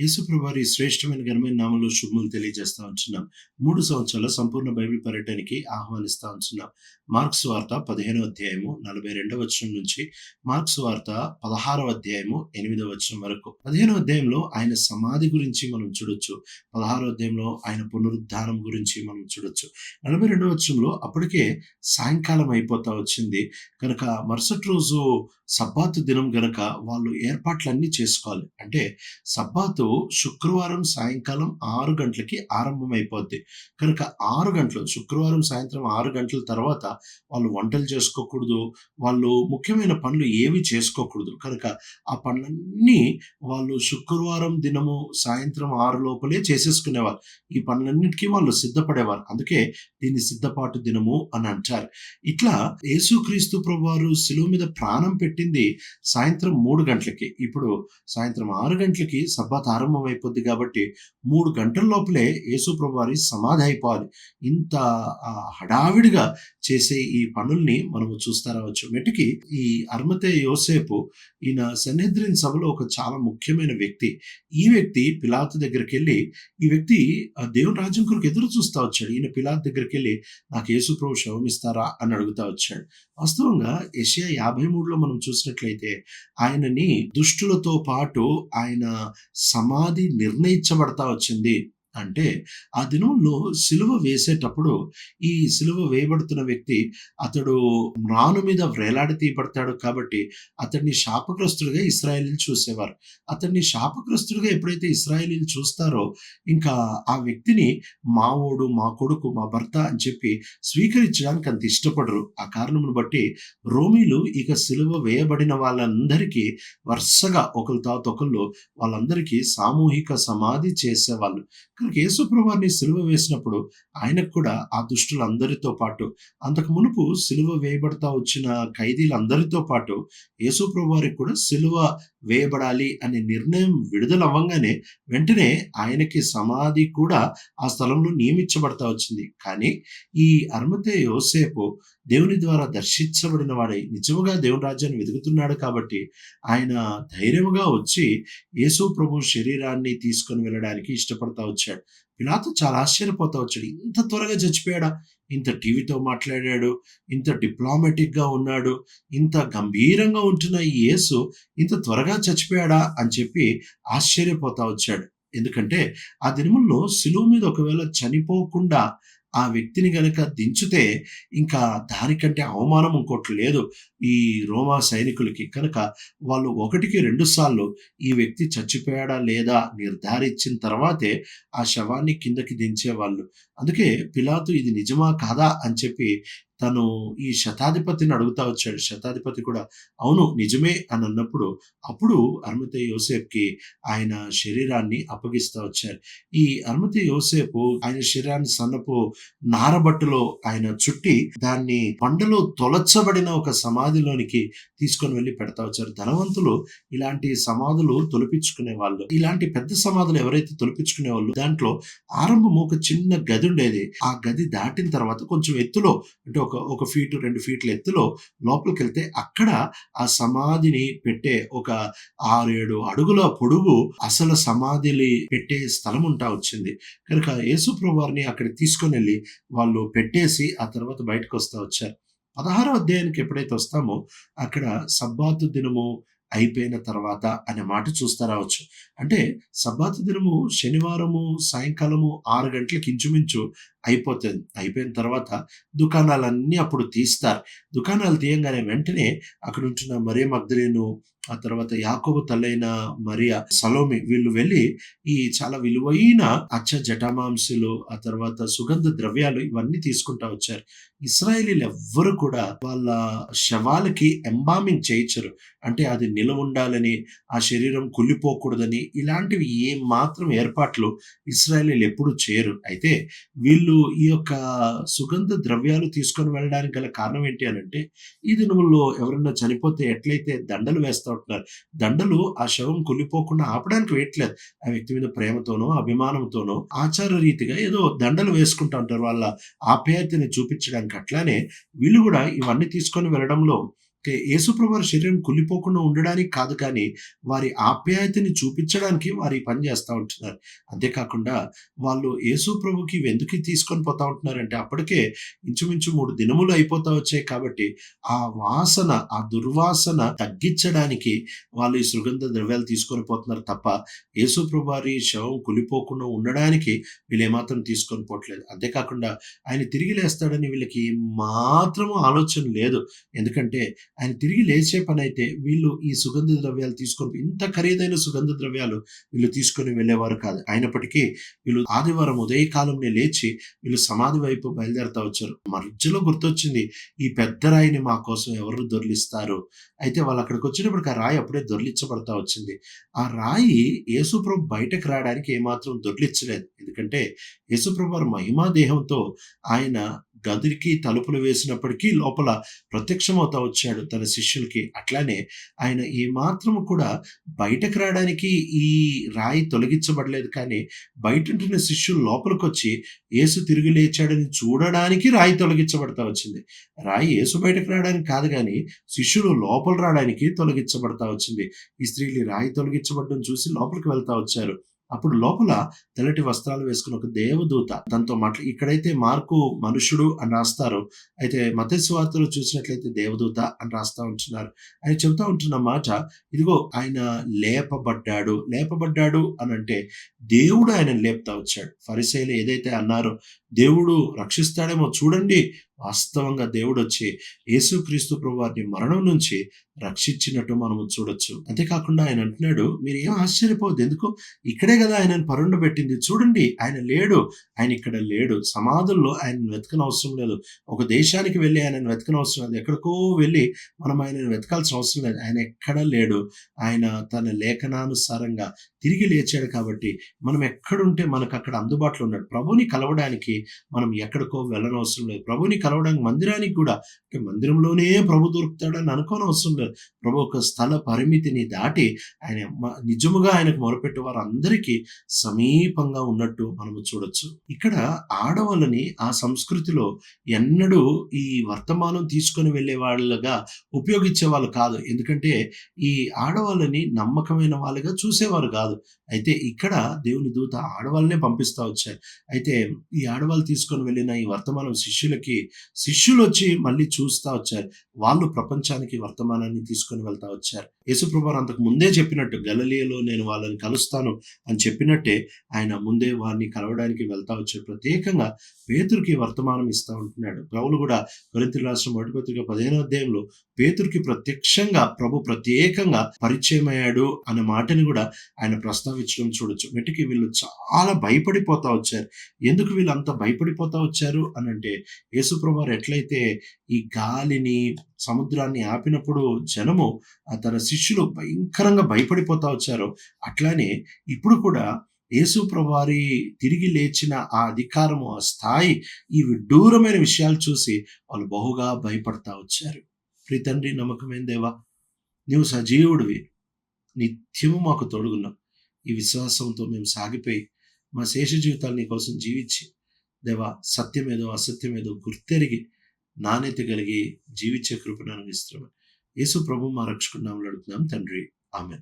యేసుప్రభారి శ్రేష్టమైన ఘనమైన నామంలో శుభములు తెలియజేస్తా ఉంటున్నాం. మూడు సంవత్సరాల సంపూర్ణ బైబిల్ పర్యటనకి ఆహ్వానిస్తా ఉంటున్నాం. మార్క్స్ వార్త పదిహేనో అధ్యాయము నలభై రెండవ వచనం నుంచి మార్క్స్ వార్త పదహారవ అధ్యాయము ఎనిమిదవ వచనం వరకు. పదిహేనో అధ్యాయంలో ఆయన సమాధి గురించి మనం చూడొచ్చు. పదహారో అధ్యాయంలో ఆయన పునరుద్ధానం గురించి మనం చూడొచ్చు. నలభై రెండవ వచనంలో అప్పటికే సాయంకాలం అయిపోతా వచ్చింది. కనుక మరుసటి రోజు సబ్బాతు దినం గనక వాళ్ళు ఏర్పాట్లన్నీ చేసుకోవాలి. అంటే సబ్బాతు శుక్రవారం సాయంకాలం ఆరు గంటలకి ఆరంభమైపోద్ది. కనుక ఆరు గంటలు శుక్రవారం సాయంత్రం ఆరు గంటల తర్వాత వాళ్ళు వంటలు చేసుకోకూడదు వాళ్ళు ముఖ్యమైన పనులు ఏవి చేసుకోకూడదు. కనుక ఆ పనులన్నీ వాళ్ళు శుక్రవారం దినము సాయంత్రం ఆరు లోపలే చేసేసుకునేవారు. ఈ పనులన్నిటికీ వాళ్ళు సిద్ధపడేవారు. అందుకే దీన్ని సిద్ధపాటు దినము అని అంటారు. ఇట్లా యేసుక్రీస్తు ప్రభువారు శిలువ మీద ప్రాణం పెట్టింది సాయంత్రం మూడు గంటలకి. ఇప్పుడు సాయంత్రం ఆరు గంటలకి సబ్బాత్ ఆరంభం అయిపోద్ది కాబట్టి మూడు గంటల లోపలే యేసు ప్రభువారి సమాధి అయిపోవాలి. ఇంత హడావిడిగా చేసే ఈ పనుల్ని మనము చూస్తా రావచ్చు మెటికి ఈ అర్మతే యోసేపు ఈయన సన్నిద్రిన్ సభలో ఒక చాలా ముఖ్యమైన వ్యక్తి. ఈ వ్యక్తి పిలాతు దగ్గరికి వెళ్ళి ఈ వ్యక్తి దేవుని రాజ్యం కొరకు ఎదురు చూస్తా వచ్చాడు. ఈయన పిలాత్ దగ్గరికి వెళ్ళి నాకు యేసు ప్రభు శవం ఇస్తారా అని అడుగుతా వచ్చాడు. వాస్తవంగా ఏషియా యాభై మూడులో మనం చూసినట్లయితే ఆయనని దుష్టులతో పాటు ఆయన సమాధి నిర్ణయించబడతా వచ్చింది. అంటే ఆ దినంలో సిలువ వేసేటప్పుడు ఈ సిలువ వేయబడుతున్న వ్యక్తి అతడు మ్రాను మీద వ్రేలాడి తీయబడతాడు కాబట్టి అతన్ని శాపగ్రస్తుడిగా ఇస్రాయలీలు చూసేవారు. అతన్ని శాపగ్రస్తుడిగా ఎప్పుడైతే ఇస్రాయలీలు చూస్తారో ఇంకా ఆ వ్యక్తిని మావోడు మా కొడుకు మా భర్త అని చెప్పి స్వీకరించడానికి అంత ఇష్టపడరు. ఆ కారణమును బట్టి రోమీలు ఇక సిలువ వేయబడిన వాళ్ళందరికీ వరుసగా ఒకరి తాత ఒకళ్ళు వాళ్ళందరికీ సామూహిక సమాధి చేసేవాళ్ళు. కనుక యేసుప్రభువారిని సిలువ వేసినప్పుడు ఆయనకు కూడా ఆ దుష్టులందరితో పాటు అంతకు మునుపు సిలువ వేయబడతా వచ్చిన ఖైదీలందరితో పాటు యేసుప్రభువారికి కూడా సిలువ వేయబడాలి అనే నిర్ణయం విడుదలవ్వంగానే వెంటనే ఆయనకి సమాధి కూడా ఆ స్థలంలో నియమించబడతా వచ్చింది. కానీ ఈ అర్మతే యోసేపు దేవుని ద్వారా దర్శించబడిన వాడై నిజముగా దేవుని రాజ్యాన్ని వెతుకుతున్నాడు కాబట్టి ఆయన ధైర్యముగా వచ్చి యేసు ప్రభు శరీరాన్ని తీసుకొని వెళ్ళడానికి ఇష్టపడతా వచ్చాడు. పిలాతు చాలా ఆశ్చర్యపోతా వచ్చాడు. ఇంత త్వరగా చచ్చిపోయాడా? ఇంత టీవీతో మాట్లాడాడు. ఇంత డిప్లొమాటిక్గా ఉన్నాడు. ఇంత గంభీరంగా ఉంటున్న ఈ యేసు ఇంత త్వరగా చచ్చిపోయాడా? అని చెప్పి ఆశ్చర్యపోతా వచ్చాడు. ఎందుకంటే ఆ దినముల్లో శిలువు మీద ఒకవేళ చనిపోకుండా ఆ వ్యక్తిని గనక దించితే ఇంకా దానికంటే అవమానం ఇంకోటి లేదు. ఈ రోమా సైనికులకి కనుక వాళ్ళు ఒకటికి రెండు సార్లు ఈ వ్యక్తి చచ్చిపోయాడా లేదా నిర్ధారించిన తర్వాతే ఆ శవాన్ని కిందకి దించేవాళ్ళు. అందుకే పిలాతు ఇది నిజమా కాదా అని చెప్పి తను ఈ శతాధిపతిని అడుగుతా వచ్చాడు. శతాధిపతి కూడా అవును నిజమే అని అన్నప్పుడు అప్పుడు అర్మతే యోసేఫ్కి ఆయన శరీరాన్ని అప్పగిస్తా వచ్చారు. ఈ అర్మతే యోసేపు ఆయన శరీరాన్ని సన్నపు నారబట్టులో ఆయన చుట్టి దాన్ని పండలో తొలచబడిన ఒక సమాధిలోనికి తీసుకొని వెళ్ళి పెడతా వచ్చారు. ధనవంతులు ఇలాంటి సమాధులు తొలిపించుకునే వాళ్ళు ఇలాంటి పెద్ద సమాధులు ఎవరైతే తొలిపించుకునే వాళ్ళు దాంట్లో ఆరంభం ఒక చిన్న గది ఉండేది. ఆ గది దాటిన తర్వాత కొంచెం ఎత్తులో అంటే ఒక ఒక ఫీటు రెండు ఫీట్ల ఎత్తులో లోపలికి వెళ్తే అక్కడ ఆ సమాధిని పెట్టే ఒక ఆరు ఏడు అడుగుల పొడుగు అసలు సమాధిని పెట్టే స్థలం ఉంటా వచ్చింది. కనుక యేసుప్రభు వారిని అక్కడ తీసుకొని వెళ్ళి వాళ్ళు పెట్టేసి ఆ తర్వాత బయటకు వస్తా వచ్చారు. పదహారో అధ్యాయానికి ఎప్పుడైతే వస్తామో అక్కడ సబ్బాతు దినము అయిపోయిన తర్వాత అనే మాట చూస్తా రావచ్చు. అంటే సబ్బాతు దినము శనివారము సాయంకాలము ఆరు గంటలకు ఇంచుమించు అయిపోతుంది అయిపోయిన తర్వాత దుకాణాలన్నీ అప్పుడు తీస్తారు. దుకాణాలు తీయంగానే వెంటనే అక్కడ ఉంటున్న మరే మగ్ధులేను ఆ తర్వాత యాకోబు తల్లైన మరియా సలోమి వీళ్ళు వెళ్ళి ఈ చాలా విలువైన అచ్చ జటామాంసులు ఆ తర్వాత సుగంధ ద్రవ్యాలు ఇవన్నీ తీసుకుంటా వచ్చారు. ఇస్రాయేలీలు ఎవ్వరు కూడా వాళ్ళ శవాలకి ఎంబామింగ్ చేయించరు. అంటే అది నిలవ ఉండాలని ఆ శరీరం కుళ్ళిపోకూడదని ఇలాంటివి ఏ మాత్రం ఏర్పాట్లు ఇస్రాయేలీలు ఎప్పుడు చేయరు. అయితే వీళ్ళు ఈ యొక్క సుగంధ ద్రవ్యాలు తీసుకొని వెళ్ళడానికి గల కారణం ఏంటి అని అంటే ఈ దినంలో ఎవరైనా చనిపోతే ఎట్లయితే దండలు వేస్తారు ఉంటున్నారు దండలు ఆ శవం కుళ్ళిపోకుండా ఆపడానికి వేయట్లేదు ఆ వ్యక్తి మీద ప్రేమతోనో అభిమానంతోనో ఆచార రీతిగా ఏదో దండలు వేసుకుంటూ ఉంటారు. వాళ్ళ ఆప్యాయతని చూపించడానికి అట్లానే వీళ్ళు కూడా ఇవన్నీ తీసుకొని వెళ్ళడంలో ఓకే. యేసుప్రభు శరీరం కుళ్ళిపోకుండా ఉండడానికి కాదు కానీ, వారి ఆప్యాయతని చూపించడానికి వారి పని చేస్తూ ఉంటున్నారు. అంతేకాకుండా వాళ్ళు యేసు ప్రభుకి తీసుకొని పోతా ఉంటున్నారంటే, అప్పటికే ఇంచుమించు మూడు దినములు అయిపోతా వచ్చాయి కాబట్టి, ఆ వాసన, ఆ దుర్వాసన తగ్గించడానికి వాళ్ళు ఈ సుగంధ ద్రవ్యాలు తీసుకొని పోతున్నారు తప్ప, యేసు వారి శవం కుళ్ళిపోకుండా ఉండడానికి వీళ్ళేమాత్రం తీసుకొని పోవట్లేదు. అంతేకాకుండా ఆయన తిరిగి లేస్తాడని వీళ్ళకి మాత్రము ఆలోచన లేదు. ఎందుకంటే ఆయన తిరిగి లేచే పనైతే వీళ్ళు ఈ సుగంధ ద్రవ్యాలు తీసుకొని ఇంత ఖరీదైన సుగంధ ద్రవ్యాలు వీళ్ళు తీసుకొని వెళ్ళేవారు కాదు. అయినప్పటికీ వీళ్ళు ఆదివారం ఉదయకాలంనే లేచి వీళ్ళు సమాధి వైపు బయలుదేరుతా వచ్చారు. మధ్యలో గుర్తొచ్చింది ఈ పెద్ద రాయిని మా కోసం ఎవరు దొర్లిస్తారు? అయితే వాళ్ళు అక్కడికి వచ్చినప్పటికి ఆ రాయి అప్పుడే దొరిలించబడతా వచ్చింది. ఆ రాయి యేసుప్రభు బయటకు రావడానికి ఏమాత్రం దొర్లిచ్చలేదు. ఎందుకంటే యేసుప్రభు వారు మహిమా దేహంతో ఆయన గదికి తలుపులు వేసినప్పటికీ లోపల ప్రత్యక్షమవుతా వచ్చాడు తన శిష్యులకి. అట్లానే ఆయన ఏమాత్రము కూడా బయటకు రావడానికి ఈ రాయి తొలగించబడలేదు కానీ, బయటుంటున్న శిష్యులు లోపలికొచ్చి యేసు తిరిగి లేచాడని చూడడానికి రాయి తొలగించబడతా వచ్చింది. రాయి యేసు బయటకు రావడానికి కాదు కానీ శిష్యులు లోపల రావడానికి తొలగించబడతా వచ్చింది. ఈ స్త్రీలు రాయి తొలగించబడడం చూసి లోపలికి వెళ్తా వచ్చారు. అప్పుడు లోపల తెల్లటి వస్త్రాలు వేసుకున్న ఒక దేవదూత దాంతో మాట్లా ఇక్కడైతే మార్కు మనుషుడు అని రాస్తారు. అయితే మతస్వార్తలు చూసినట్లయితే దేవదూత అని రాస్తా ఉంటున్నారు. ఆయన చెబుతా ఉంటున్న మాట, ఇదిగో ఆయన లేపబడ్డాడు. లేపబడ్డాడు అని అంటే దేవుడు ఆయన లేపుతా వచ్చాడు. ఫరిసీయులు ఏదైతే అన్నారో, దేవుడు రక్షిస్తాడేమో చూడండి. వాస్తవంగా దేవుడొచ్చి యేసుక్రీస్తు ప్రభువారిని మరణం నుంచి రక్షించినట్టు మనము చూడొచ్చు. అంతేకాకుండా ఆయన అంటున్నాడు, మీరేం ఆశ్చర్యపోవద్దు. ఎందుకు ఇక్కడే కదా ఆయనను పరుండబెట్టింది. చూడండి ఆయన లేడు. ఆయన ఇక్కడ లేడు. సమాధుల్లో ఆయనను వెతకనవసరం లేదు. ఒక దేశానికి వెళ్ళి ఆయనను వెతకనవసరం లేదు. ఎక్కడికో వెళ్ళి మనం ఆయనను వెతకాల్సిన అవసరం లేదు. ఆయన ఎక్కడ లేడు. ఆయన తన లేఖనానుసారంగా తిరిగి లేచాడు కాబట్టి, మనం ఎక్కడుంటే మనకు అక్కడ అందుబాటులో ఉన్నాడు. ప్రభుని కలవడానికి మనం ఎక్కడికో వెళ్ళనవసరం లేదు. ప్రభుని కలవడానికి మందిరానికి కూడా అంటే మందిరంలోనే ప్రభు దొరుకుతాడని అనుకోనవసరం లేదు. ప్రభు ఒక స్థల పరిమితిని దాటి ఆయన మ నిజముగా ఆయనకు మొరపెట్టే వారు అందరికీ సమీపంగా ఉన్నట్టు మనము చూడొచ్చు. ఇక్కడ ఆడవాళ్ళని ఆ సంస్కృతిలో ఎన్నడూ ఈ వర్తమానం తీసుకొని వెళ్ళే వాళ్ళగా ఉపయోగించేవాళ్ళు కాదు. ఎందుకంటే ఈ ఆడవాళ్ళని నమ్మకమైన వాళ్ళుగా చూసేవారు కాదు కాదు అయితే ఇక్కడ దేవుని దూత ఆడవాళ్ళనే పంపిస్తా వచ్చారు. అయితే ఈ ఆడవాళ్ళు తీసుకొని వెళ్ళిన ఈ వర్తమానం శిష్యులకి శిష్యులొచ్చి మళ్ళీ చూస్తా వచ్చారు. వాళ్ళు ప్రపంచానికి వర్తమానాన్ని తీసుకొని వెళ్తా వచ్చారు. యేసుప్రభారు అంతకు ముందే చెప్పినట్టు గలలియలో నేను వాళ్ళని కలుస్తాను అని చెప్పినట్టే ఆయన ముందే వారిని కలవడానికి వెళ్తా వచ్చారు. ప్రత్యేకంగా పేతురికి వర్తమానం ఇస్తా ఉంటున్నాడు. పౌలు కూడా కొరింథీయులకు రాష్ట్రం మొదటి పత్రిక 15వ అధ్యాయంలో పేతురికి ప్రత్యక్షంగా ప్రభు ప్రత్యేకంగా పరిచయమయ్యాడు అనే మాటని కూడా ఆయన ప్రస్తావించడం చూడొచ్చు. మటికి వీళ్ళు చాలా భయపడిపోతా వచ్చారు. ఎందుకు వీళ్ళు అంత భయపడిపోతా వచ్చారు అనంటే, యేసుప్రభు వారు ఎట్లయితే ఈ గాలిని, సముద్రాన్ని ఆపినప్పుడు జనము తన శిష్యులు భయంకరంగా భయపడిపోతా వచ్చారు అట్లానే ఇప్పుడు కూడా యేసు తిరిగి లేచిన ఆ అధికారము, ఆ స్థాయి, ఈ విడ్డూరమైన విషయాలు చూసి వాళ్ళు బహుగా భయపడతా వచ్చారు. ప్రీ తండ్రి నమ్మకమైన దేవా! నీవు సజీవుడివి. నిత్యము మాకు తోడుగున్నావు. ఈ విశ్వాసంతో మేము సాగిపోయి, మా శేష జీవితాలు నీ కోసం జీవించి, దేవా సత్యమేదో, అసత్యమేదో గుర్తెరిగి, నాణ్యత కలిగి జీవించే కృపను అనుగ్రహిస్తున్నామని యేసు ప్రభు మా రక్షకుడి అడుగుతున్నాం తండ్రి. ఆమె